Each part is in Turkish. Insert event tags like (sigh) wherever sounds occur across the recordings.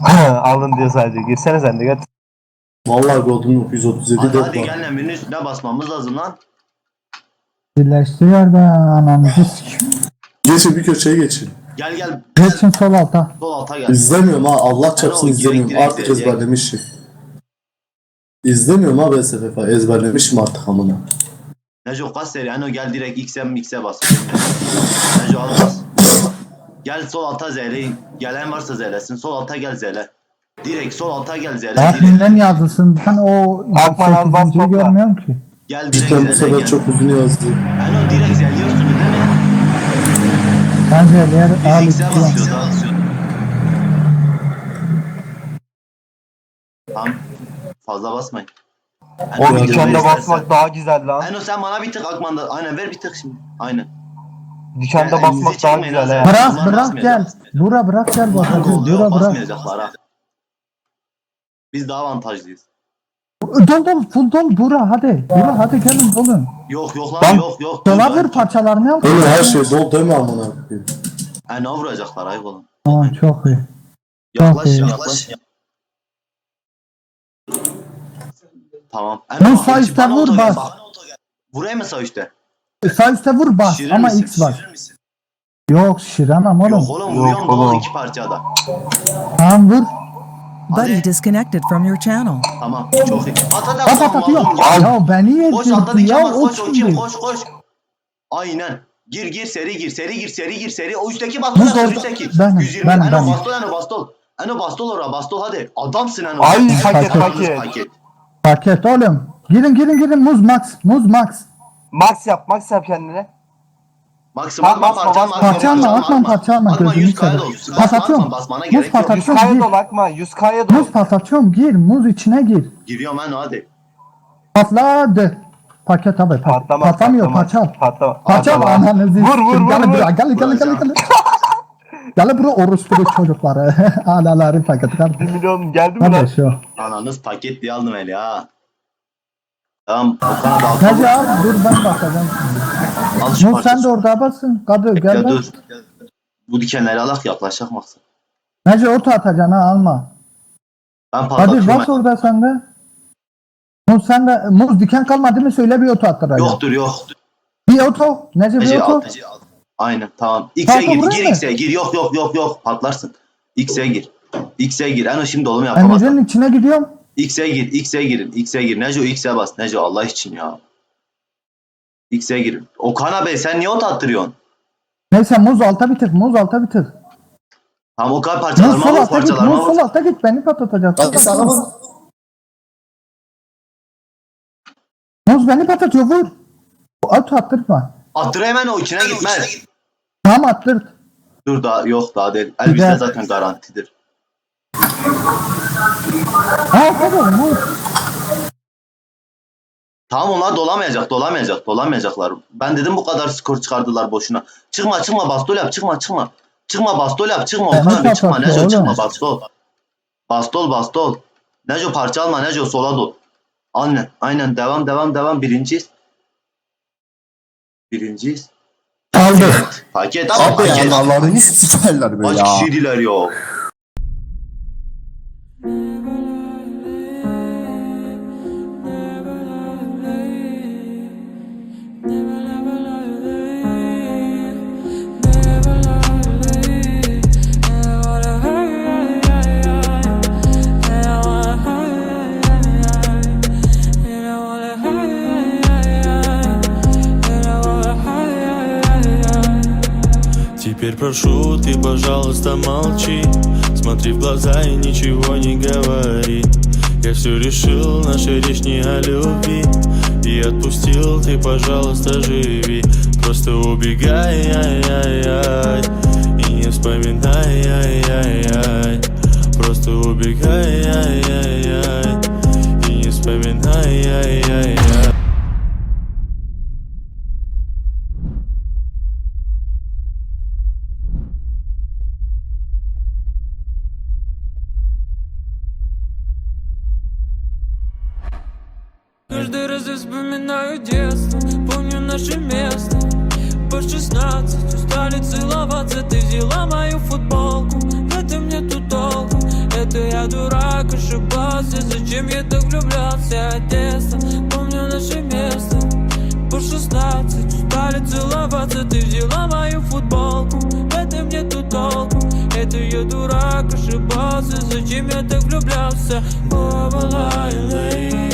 (laughs) Aldın diyor sadece. Girsene sen de gel. Vallahi Golden 937 Hadi de hadi gel lan birinin üstüne basmamız lazım lan. Birleştiriyor da anamızı sikim. Geçin bir köşeye geçin. Gel gel Geçin sol alta. sol alta gel. İzlemiyorum ha Allah çarpsın Ben o izlemiyorum. direkt Artık direkt ezberlemişim. İzlemiyorum ha ben SFF ezberlemişim artık amına. Neco kaç seri? Ano gel direkt X'e X'e bas. Neco al bas. Gel sol alta z'le. Gelen varsa z'lesin. Sol alta gel z'le. Direkt sol alta gel z'le. Direkt. Admin'den yazılsın. Ben o Akman al, bas, 8.'yi topla. görmüyorum ki. Gel Cidden bu direkt sefer gel. çok uzun yazdı. Ano direkt z'liyorsunuz değil mi? Bence yer Biz al X'e istiyor. basıyoruz ha. Tamam. Fazla basmayın. O Ano, dükkanda bir de basmak daha güzel lan. Ano sen bana bir tık Akman'da. Aynen ver bir tık şimdi. Aynen. Dükkanda Yani basmak daha güzel he. Bırak Bunlar bırak gel. Bura bırak gel Bana bakacağız. gol diyor Bura bırak. basmayacaklar ha. Biz daha avantajlıyız. Dol dol full dol bura hadi. Bura hadi gelin dolun. Yok yok lan Lan, yok yok. Dola vur parçalarını yap. Oğlum her şey dol deme amına koyayım. Ha ne vuracaklar ayıp olun. Aa, çok iyi. Yaklaş iyi. yaklaş. Tamam. Lan bak, sağ bana vur, oto gel, bas. bak. Vurayım mı sağ üstte? E, Sağ üstte vur bas Şirir ama misin? X var. Misin? Yok şiremem oğlum. Yok oğlum vuruyorum o oğlum. iki parçada. Tamam vur. Buddy Hadi. disconnected from your channel. Tamam çok iyi. At at At at at. atıyor. Al. Ya beni Koş altta yedirdi ya o koş o kim kimdi? koş koş. Aynen. Gir gir seri gir seri gir seri gir seri. O üstteki Bu bastol da- yapsın üstteki. benim, 120. benim, Eno benim. bastol eno bastol. Eno bastol ora bastol hadi. Adamsın eno. Ay, paket, Paket, paket. Paket oğlum. Girin girin girin muz max. Muz max. Max yap, max yap kendine. Maksimum Bak, parça Parça atma parça alma Atma gözünü 100 kaya seveyim. dolsun. Pas Basma, atıyorum. Basmana Muz gerek yok. patat- 100k'ya dol Akma, 100k'ya dol. Muz patlatıyorum gir muz içine gir. Giriyorum eno hadi. Patladı. Paket abi pat- Patlamaz, patlamıyor patlamaz. parça al. Patlamaz. Parça al Patlamaz. ananızı. Vur, vur, vur, Gel vur. gel gel gel gel. Gel buraya orospu çocukları. (laughs) Alaları paket kar. 1 milyon geldi mi lan? Ananız paket diye aldım eli ha. Tamam Okan'a da Hadi al dur ben bakacağım. Al şu Muz sen de orada basın. Kadı gel Ya bak. dur. Bu dikenleri alak yaklaşak maksat. Nece oto atacaksın ha alma. Ben Hadi patlatıyorum. bas orada sen de. Muz sen de muz diken kalmadı mı söyle bir oto attıracağım. Yoktur yok. Bir oto. Nece bir Ece oto. al. Ece al. Aynen tamam. X'e gir. buraya Gir mı? X'e gir. Yok yok yok yok. Patlarsın. X'e gir. X'e gir. Eno şimdi oğlum yapamaz. Emir'in içine gidiyorum. X'e gir. X'e girin. X'e gir. Neco X'e bas. Neco Allah için ya. X'e gir. Okan abi sen niye ot attırıyorsun? Neyse muz alta bir tık muz alta bir tık. Tamam Okan Muz parçalarıma sol alta git parçalarıma muz sol vur. alta git beni patlatacaksın. Hadi sana. Muz beni patlatıyor vur. Oto attırma. Attır hemen o içine gitmez. Tamam attırt. Dur daha yok daha değil. Elbise zaten garantidir. Ha hadi muz. Tamam onlar dolamayacak, dolamayacak, dolamayacaklar. Ben dedim bu kadar skor çıkardılar boşuna. Çıkma, çıkma, bastol yap, çıkma, çıkma. Çıkma, bastol yap, çıkma. Ya Okan ne abi çıkma, Neco çıkma, bastol. Bastol, bastol. Neco parça alma, Neco sola dol. Aynen, aynen, devam, devam, devam. Birinciyiz. Birinciyiz. Aldık. Paket Abi paket. Allah'ını sikerler be Kaç ya. kişiydiler ya? Прошу, ты, пожалуйста, молчи. Смотри в глаза и ничего не говори. Я все решил, наша речь не о любви. И отпустил, ты, пожалуйста, живи. Просто убегай, ай, ай, ай И не вспоминай, ай, ай, ай Просто убегай, ай, ай, ай И не вспоминай, ай, ай, ай вспоминаю детство Помню наше место. По 16 Устали целоваться Ты взяла мою футболку. В этом нету толку Это я дурак, ошибался. Зачем я так влюблялся Одесса, помню наше место. По 16 стали целоваться Ты взяла мою футболку. В этом нету толку Это я дурак, ошибался. Зачем я так влюблялся? Never lie,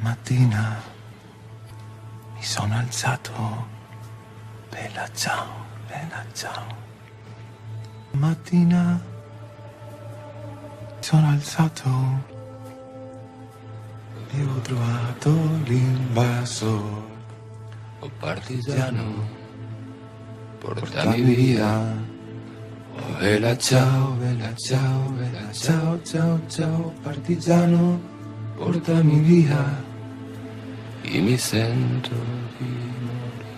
Una mattina mi sono alzato, bella ciao, bella ciao. Mattina mi sono alzato e ho trovato l'invasor. Oh partigiano, porta mi via. Oh bella ciao, bella ciao, bella ciao, ciao, ciao, partigiano, portami via. E mi sento di morire.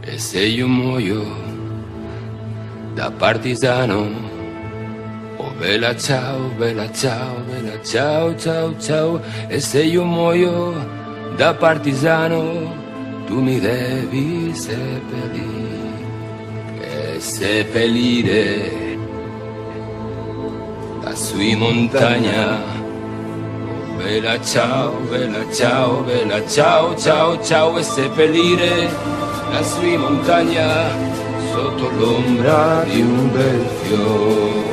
E se io muoio da partigiano, oh bella ciao, bella ciao, bella ciao, ciao, ciao. E se io muoio da partigiano, tu mi devi seppellire, e seppellire sui montagna. Vela ciao, vela ciao, vela ciao, ciao, ciao e seppellire la sui montagna sotto l'ombra di un bel fiore.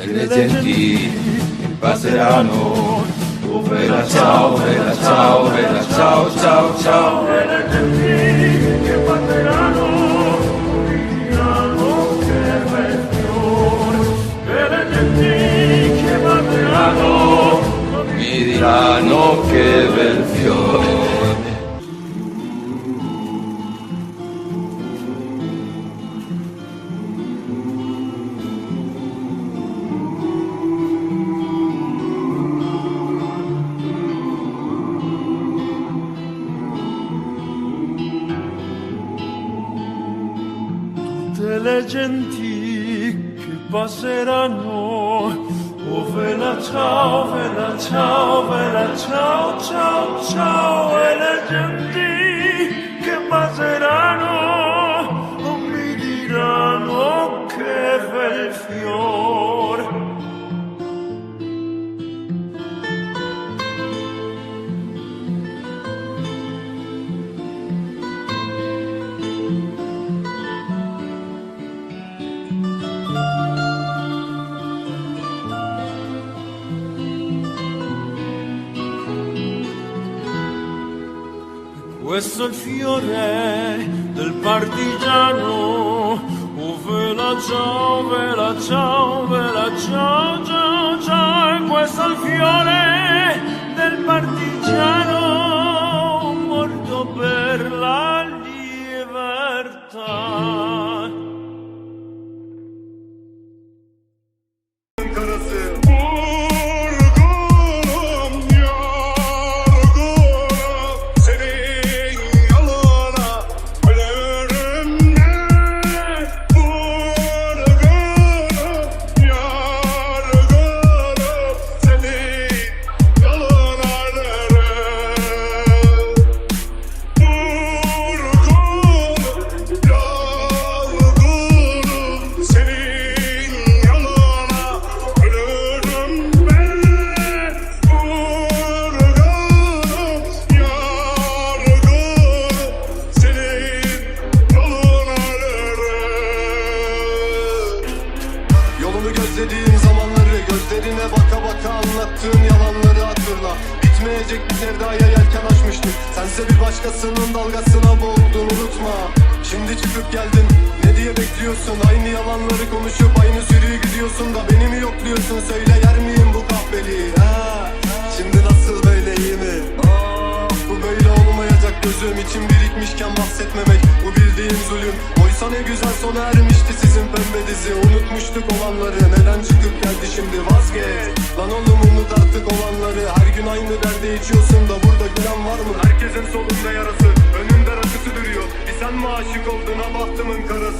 E le genti passeranno, oh, vela ciao, vela ciao, vela ciao, ciao, ciao. ciao. Diranno che bel fiore. tutte le genti che passeranno. ובן הצאו, בן הצאו, בן הצאו, צאו, צאו, אל הג'נדי, כמזרנו, ומדירנו כפל פיור. Questo è il fiore del partigiano. Oh, vela ciao, vela ciao, vela ciao, ciao, ciao. Questo è il fiore Yolunu gözlediğim zamanları Gözlerine baka baka anlattığın yalanları hatırla. Bitmeyecek bir sevdaya yelken açmıştık. Sense bir başkasının dalgasına boğuldun unutma. Şimdi çıkıp geldin ne diye bekliyorsun? Aynı yalanları konuşup aynı sürüyü gidiyorsun da Beni mi yokluyorsun? Söyle yer miyim bu kahveliği ha? Şimdi nasıl böyle iyi mi? Ah, bu böyle olmayı gözüm için birikmişken bahsetmemek. Bu bildiğin zulüm Oysa ne güzel sona ermişti sizin pembe dizi. Unutmuştuk olanları neden çıkıp geldi şimdi? Vazgeç. Lan oğlum unut artık olanları. Her gün aynı derde içiyorsun da burada gülen var mı? Herkesin solunda yarası önünde rakısı duruyor. Bir sen mi aşık oldun ha bahtımın karı